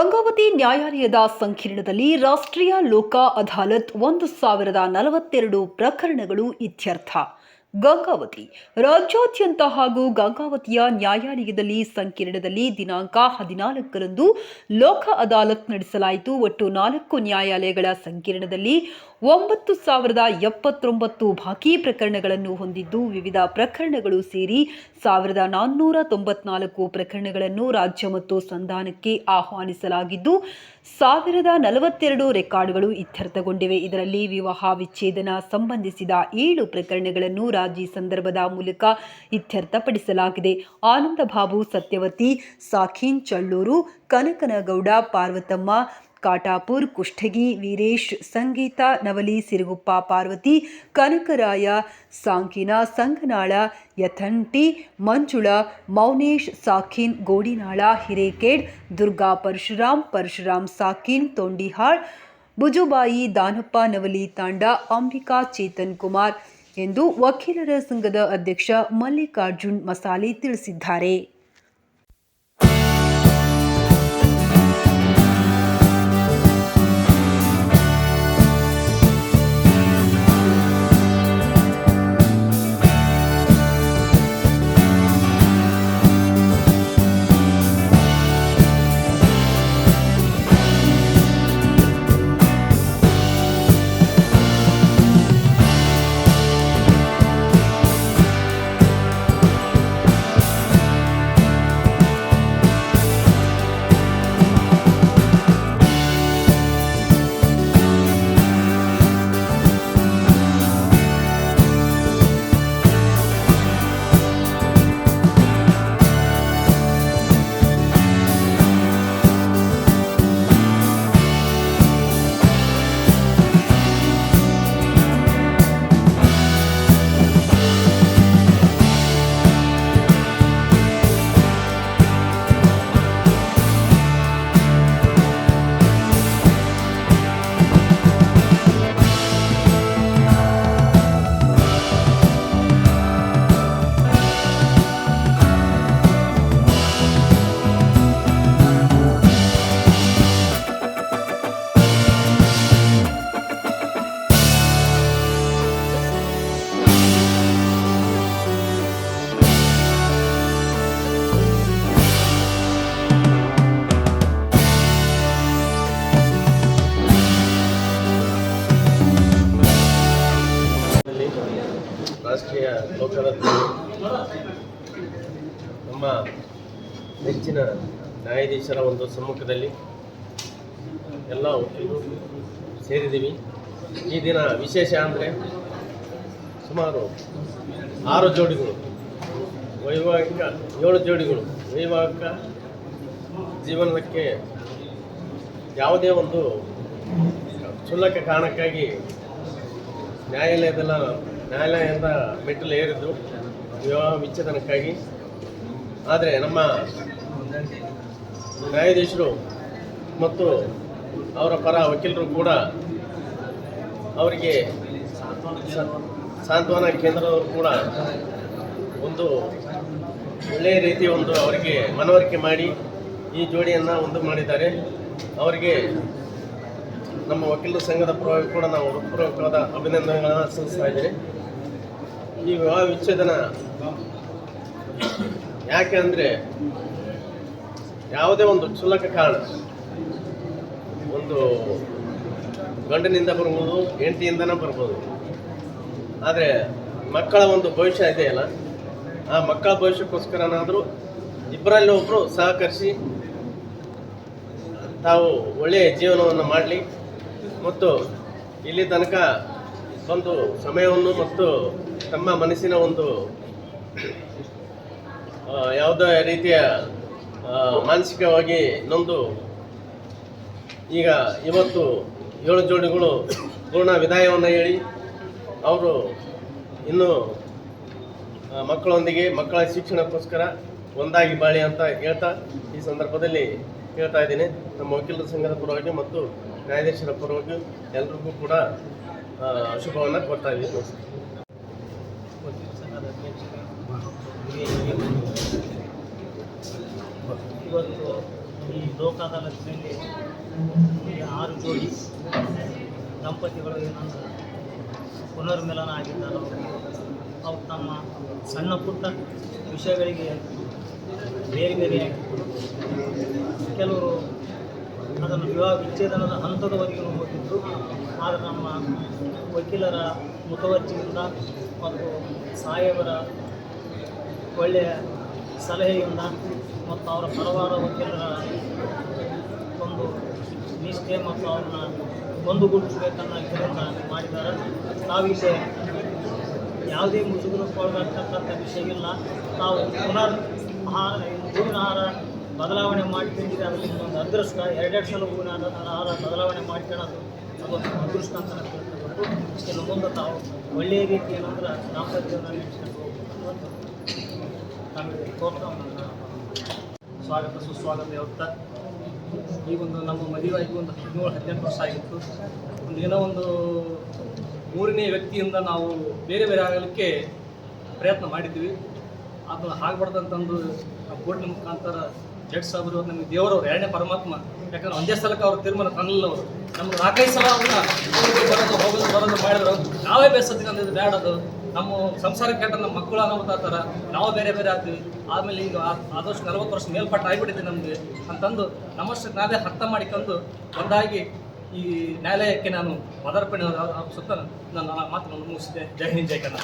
ಗಂಗಾವತಿ ನ್ಯಾಯಾಲಯದ ಸಂಕೀರ್ಣದಲ್ಲಿ ರಾಷ್ಟ್ರೀಯ ಲೋಕ ಅದಾಲತ್ ಒಂದು ಸಾವಿರದ ನಲವತ್ತೆರಡು ಪ್ರಕರಣಗಳು ಇತ್ಯರ್ಥ. ಗಂಗಾವತಿ. ರಾಜ್ಯಾದ್ಯಂತ ಹಾಗೂ ಗಂಗಾವತಿಯ ನ್ಯಾಯಾಲಯದಲ್ಲಿ ಸಂಕೀರ್ಣದಲ್ಲಿ ದಿನಾಂಕ ಹದಿನಾಲ್ಕರಂದು ಲೋಕ ಅದಾಲತ್ ನಡೆಸಲಾಯಿತು. ಒಟ್ಟು ನಾಲ್ಕು ನ್ಯಾಯಾಲಯಗಳ ಸಂಕೀರ್ಣದಲ್ಲಿ ಒಂಬತ್ತು ಸಾವಿರದ ಎಪ್ಪತ್ತೊಂಬತ್ತು ಬಾಕಿ ಪ್ರಕರಣಗಳನ್ನು ಹೊಂದಿದ್ದು, ವಿವಿಧ ಪ್ರಕರಣಗಳು ಸೇರಿ ಸಾವಿರದ ನಾನ್ನೂರ ತೊಂಬತ್ನಾಲ್ಕು ಪ್ರಕರಣಗಳನ್ನು ರಾಜ್ಯ ಮತ್ತು ಸಂಧಾನಕ್ಕೆ ಆಹ್ವಾನಿಸಲಾಗಿದ್ದು, ಸಾವಿರದ ನಲವತ್ತೆರಡು ರೆಕಾರ್ಡ್ಗಳು ಇತ್ಯರ್ಥಗೊಂಡಿವೆ. ಇದರಲ್ಲಿ ವಿವಾಹ ವಿಚ್ಛೇದನ ಸಂಬಂಧಿಸಿದ ಏಳು ಪ್ರಕರಣಗಳನ್ನು ರಾಜಿ ಸಂದರ್ಭದ ಮೂಲಕ ಇತ್ಯರ್ಥಪಡಿಸಲಾಗಿದೆ. ಆನಂದ ಬಾಬು ಸತ್ಯವತಿ ಸಾಖೀನ್ ಚಳ್ಳೂರು, ಕನಕನಗೌಡ, ಪಾರ್ವತಮ್ಮ, ಕಾಟಾಪುರ್, ಕುಷ್ಟಗಿ, ವೀರೇಶ್, ಸಂಗೀತ, ನವಲಿ, ಸಿರುಗುಪ್ಪ ಪಾರ್ವತಿ, ಕನಕರಾಯ, ಸಾಂಕಿನ, ಸಂಗನಾಳ, ಯಥಂಟಿ, ಮಂಜುಳ, ಮೌನೇಶ್, ಸಾಖೀನ್, ಗೋಡಿನಾಳ, ಹಿರೇಕೇಡ್, ದುರ್ಗಾ ಪರಶುರಾಮ್ ಪರಶುರಾಮ್ ಸಾಖೀನ್, ತೊಂಡಿಹಾಳ್, ಬುಜುಬಾಯಿ, ದಾನಪ್ಪ, ನವಲಿ ತಾಂಡ, ಅಂಬಿಕಾ, ಚೇತನ್ ಕುಮಾರ್ ಎಂದು ವಕೀಲರ ಸಂಘದ ಅಧ್ಯಕ್ಷ ಮಲ್ಲಿಕಾರ್ಜುನ್ ಮಸಾಲಿ ತಿಳಿಸಿದ್ದಾರೆ. ರಾಷ್ಟ್ರೀಯ ಲೋಕರತ್ನ ನಮ್ಮ ನೆಚ್ಚಿನ ನ್ಯಾಯಾಧೀಶರ ಒಂದು ಸಮ್ಮುಖದಲ್ಲಿ ಎಲ್ಲ ಸೇರಿದ್ದೀವಿ. ಈ ದಿನ ವಿಶೇಷ ಅಂದರೆ ಸುಮಾರು ಆರು ಜೋಡಿಗಳು, ವೈವಾಹಿಕ ಏಳು ಜೋಡಿಗಳು, ವೈವಾಹಿಕ ಜೀವನಕ್ಕೆ ಯಾವುದೇ ಒಂದು ಕ್ಷುಲ್ಲಕ ಕಾರಣಕ್ಕಾಗಿ ನ್ಯಾಯಾಲಯದಲ್ಲ ನ್ಯಾಯಾಲಯದಿಂದ ಮೆಟ್ಟಲು ಏರಿದ್ರು ವಿವಾಹ ವಿಚ್ಛೇದನಕ್ಕಾಗಿ. ಆದರೆ ನಮ್ಮ ನ್ಯಾಯಾಧೀಶರು ಮತ್ತು ಅವರ ಪರ ವಕೀಲರು ಕೂಡ ಅವರಿಗೆ ಸಾಂತ್ವನ ಕೇಂದ್ರದವರು ಕೂಡ ಒಂದು ಒಳ್ಳೆಯ ರೀತಿ ಒಂದು ಅವರಿಗೆ ಮನವರಿಕೆ ಮಾಡಿ ಈ ಜೋಡಿಯನ್ನು ಒಂದು ಮಾಡಿದ್ದಾರೆ. ಅವರಿಗೆ ನಮ್ಮ ವಕೀಲರ ಸಂಘದ ಪರವಾಗಿ ಕೂಡ ನಾವು ಹೃತ್ಪೂರ್ವಕವಾದ ಅಭಿನಂದನೆಗಳನ್ನು ಸಲ್ಲಿಸ್ತಾ ಇದ್ದೀನಿ ಈ ವಿವಾಹ ವಿಚ್ಛೇದನ ಯಾಕೆ ಅಂದರೆ ಯಾವುದೇ ಒಂದು ಕ್ಷುಲ್ಲಕ ಕಾರಣ, ಒಂದು ಗಂಡನಿಂದ ಬರ್ಬೋದು, ಹೆಂಡತಿಯಿಂದನೇ ಬರ್ಬೋದು. ಆದರೆ ಮಕ್ಕಳ ಒಂದು ಭವಿಷ್ಯ ಇದೆಯಲ್ಲ ಆ ಮಕ್ಕಳ ಭವಿಷ್ಯಕ್ಕೋಸ್ಕರನಾದರೂ ಇಬ್ಬರಲ್ಲಿ ಒಬ್ಬರು ಸಹಕರಿಸಿ ತಾವು ಒಳ್ಳೆಯ ಜೀವನವನ್ನು ಮಾಡಲಿ. ಮತ್ತು ಇಲ್ಲಿ ತನಕ ಒಂದು ಸಮಯವನ್ನು ಮತ್ತು ತಮ್ಮ ಮನಸ್ಸಿನ ಒಂದು ಯಾವುದೇ ರೀತಿಯ ಮಾನಸಿಕವಾಗಿ ನೊಂದು ಈಗ ಇವತ್ತು ಏಳು ಜೋಡಿಗಳು ಪೂರ್ಣ ವಿದಾಯವನ್ನು ಹೇಳಿ, ಅವರು ಇನ್ನು ಮಕ್ಕಳೊಂದಿಗೆ ಮಕ್ಕಳ ಶಿಕ್ಷಣಕ್ಕೋಸ್ಕರ ಒಂದಾಗಿ ಬಾಳಿ ಅಂತ ಹೇಳ್ತಾ ಈ ಸಂದರ್ಭದಲ್ಲಿ ಹೇಳ್ತಾ ಇದ್ದೀನಿ. ನಮ್ಮ ವಕೀಲರ ಸಂಘದ ಪರವಾಗಿ ಮತ್ತು ನ್ಯಾಯಾಧೀಶರ ಪರವಾಗಿ ಎಲ್ರಿಗೂ ಕೂಡ ಶುಭವನ್ನು ಕೊಡ್ತಾ ಇದ್ದೀವಿ ಇವತ್ತು ಈ ಲೋಕ ಅದಾಲತ್ನಲ್ಲಿ ಈ ಆರು ಜೋಡಿ ದಂಪತಿಗಳು ಏನಂದ್ರೆ ಪುನರ್ಮಿಲನ ಆಗಿದ್ದಾರೋ, ಅವು ತಮ್ಮ ಸಣ್ಣ ಪುಟ್ಟ ವಿಷಯಗಳಿಗೆ ಬೇರೆ ಬೇರೆ ಕೆಲವರು ಅದನ್ನು ವಿವಾಹ ವಿಚ್ಛೇದನದ ಹಂತದವರೆಗೂ ಹೋಗಿದ್ದು ಆದರೆ ನಮ್ಮ ವಕೀಲರ ಮುಖವರ್ಜಿಯಿಂದ ಮತ್ತು ಸಾಹೇಬರ ಒಳ್ಳೆಯ ಸಲಹೆಯಿಂದ ಮತ್ತು ಅವರ ಪರವಾದ ವಕೀಲರ ಒಂದು ನಿಷ್ಠೆ ಮತ್ತು ಅವ್ರನ್ನ ಒಂದುಗೂಡಿಸಬೇಕನ್ನೋ ಇದರಿಂದ ಮಾಡಿದ್ದಾರೆ. ತಾವಿಲ್ಲಿ ಯಾವುದೇ ಮುಜುಗರಕ್ಕೊಳಗಾಗ್ತಕ್ಕಂಥ ವಿಷಯ ಇಲ್ಲ. ತಾವು ಪುನರ್ ಆಹಾರ ಹೂವಿನ ಆಹಾರ ಬದಲಾವಣೆ ಮಾಡ್ಕೊಂಡಿದ್ರೆ ಅದರಲ್ಲಿ ಒಂದು ಅದೃಷ್ಟ. ಎರಡೆರಡು ಸಲ ಹೂವಿನ ಆಹಾರ ಬದಲಾವಣೆ ಬದಲಾವಣೆ ಮಾಡ್ಕೊಳ್ಳೋದು ಅದೊಂದು ಅದೃಷ್ಟ ಅಂತ ನಾನು ತಿಳ್ಕೊಬೇಕು ಇಷ್ಟೆಲ್ಲ ಮುಂದೆ ತಾವು ಒಳ್ಳೆಯ ರೀತಿ ಏನಂದ್ರೆ ದಾಂಪತ್ಯವನ್ನು ತಮಗೆ ಪ್ರೋತ್ಸಾಹವನ್ನು ಸ್ವಾಗತ, ಸುಸ್ವಾಗತ ಹೇಳ್ತಾ. ಈ ಒಂದು ನಮ್ಮ ಮದುವೆಯಾಗಿ ಒಂದು ಹದಿನೇಳು, ಹದಿನೆಂಟು ವರ್ಷ ಆಗಿತ್ತು. ಒಂದು ಏನೋ ಒಂದು ಮೂರನೇ ವ್ಯಕ್ತಿಯಿಂದ ನಾವು ಬೇರೆ ಬೇರೆ ಆಗಲಿಕ್ಕೆ ಪ್ರಯತ್ನ ಮಾಡಿದ್ವಿ. ಅದು ಆಗ್ಬಾರ್ದಂತಂದು ಕೋರ್ಟ್ನ ಮುಖಾಂತರ ಜಡ್ ಸಾಹೇಬರು ನಮಗೆ ದೇವರವ್ರು, ಎರಡನೇ ಪರಮಾತ್ಮ. ಯಾಕಂದ್ರೆ ಒಂದೇ ಸಲಕ್ಕೆ ಅವ್ರ ತೀರ್ಮಾನ ತನ್ನಲ್ಲ ಅವರು ನಮ್ಗೆ ನಾಲ್ಕೈದು ಸಲ ಅವ್ರನ್ನ ಬರೋದು, ಹೋಗೋದು, ಬರೋದು ಮಾಡಿದ್ರು. ನಾವೇ ಬೇಸತ್ತಿಗೆ ಅಂದಿದ್ದು ಬೇಡದು ನಮ್ಮ ಸಂಸಾರ ಕೆಟ್ಟ ನಮ್ಮ ಮಕ್ಕಳು ಅನ್ನೋತಾರ ನಾವು ಬೇರೆ ಬೇರೆ ಆಗ್ತೀವಿ ಆಮೇಲೆ ಈಗ ಆದಷ್ಟು ನಲವತ್ತು ವರ್ಷ ಮೇಲ್ಪಟ್ಟ ಆಗಿಬಿಟ್ಟಿದೆ ನಮಗೆ. ಅಂತಂದು ನಮ್ಮಷ್ಟು ನಾವೇ ಅರ್ಥ ಮಾಡಿಕೊಂಡು ಒಂದಾಗಿ ಈ ನ್ಯಾಯಾಲಯಕ್ಕೆ ನಾನು ಪದಾರ್ಪಣೆ ಸುತ್ತ ನಾನು ಮಾತನ್ನು ಮುಗಿಸಿದೆ. ಜೈ ಹಿಂದ್, ಜೈ ಕನ್ನಡ.